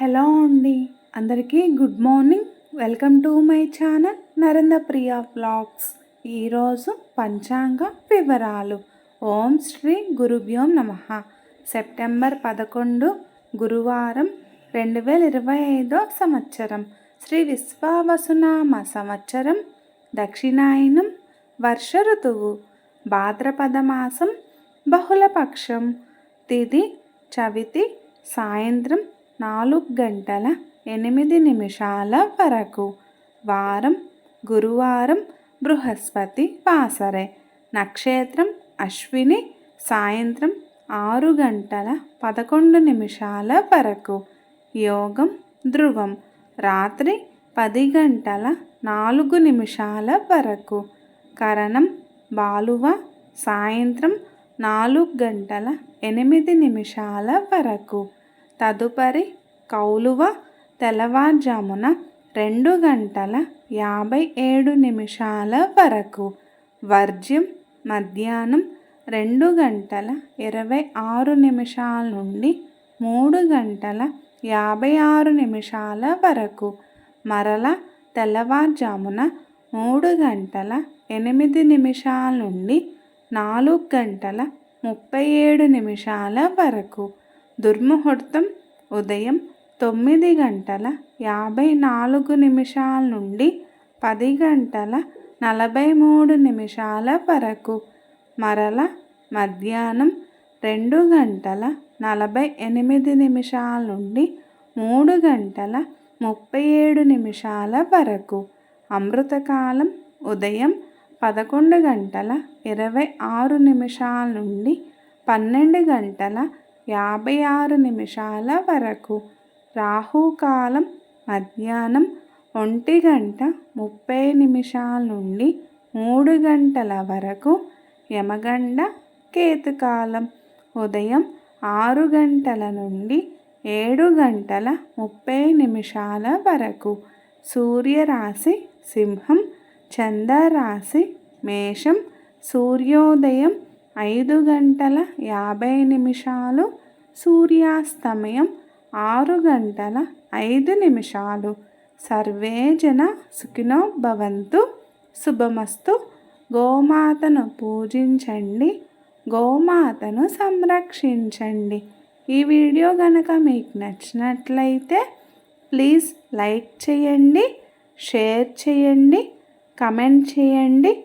Hello అండి. అందరికీ good morning. Welcome to my channel Narendra Priya blogs ఈరోజు పంచాంగ వివరాలు. ఓం శ్రీ గురుభ్యోం నమ. సెప్టెంబర్ పదకొండు గురువారం రెండు వేల ఇరవై ఐదో సంవత్సరం. శ్రీ విశ్వావసునామ సంవత్సరం దక్షిణాయనం వర్ష ఋతువు భాద్రపద మాసం బహుళపక్షం తిది చవితి సాయంత్రం నాలుగు గంటల ఎనిమిది నిమిషాల వరకు. వారం గురువారం బృహస్పతి వాసరే. నక్షత్రం అశ్విని. సాయంత్రం ఆరు గంటల పదకొండు నిమిషాల వరకు. యోగం ధ్రువం. రాత్రి పది గంటల నాలుగు నిమిషాల వరకు. కరణం బాలువ. సాయంత్రం నాలుగు గంటల ఎనిమిది నిమిషాల వరకు. తదుపరి కౌలువ తెల్లవారుజామున రెండు గంటల యాభై ఏడు నిమిషాల వరకు. వర్జ్యం మధ్యాహ్నం రెండు గంటల ఇరవై ఆరు నిమిషాల నుండి మూడు గంటల యాభై ఆరు నిమిషాల వరకు. మరల తెల్లవారుజామున మూడు గంటల ఎనిమిది నిమిషాల నుండి నాలుగు గంటల ముప్పై ఏడు నిమిషాల వరకు. దుర్ముహూర్తం ఉదయం తొమ్మిది గంటల యాభై నాలుగు నిమిషాల నుండి పది గంటల నలభై మూడు నిమిషాల వరకు మరల మధ్యాహ్నం రెండు గంటల నలభై ఎనిమిది నిమిషాల నుండి మూడు గంటల ముప్పై ఏడు నిమిషాల వరకు అమృతకాలం ఉదయం పదకొండు గంటల ఇరవై ఆరు నిమిషాల నుండి పన్నెండు గంటల యాభై ఆరు నిమిషాల వరకు. రాహుకాలం మధ్యాహ్నం ఒంటి గంట ముప్పై నిమిషాల నుండి మూడు గంటల వరకు యమగండ కేతుకాలం. ఉదయం ఆరు గంటల నుండి ఏడు గంటల ముప్పై నిమిషాల వరకు. సూర్యరాశి సింహం చంద్రరాశి మేషం సూర్యోదయం ఐదు గంటల యాభై నిమిషాలు సూర్యాస్తమయం ఆరు గంటల ఐదు నిమిషాలు. సర్వే జన సుఖినో భవంతు. శుభమస్తు. గోమాతను పూజించండి. గోమాతను సంరక్షించండి. ఈ వీడియో కనుక మీకు నచ్చినట్లయితే ప్లీజ్ లైక్ చేయండి షేర్ చేయండి కమెంట్ చేయండి.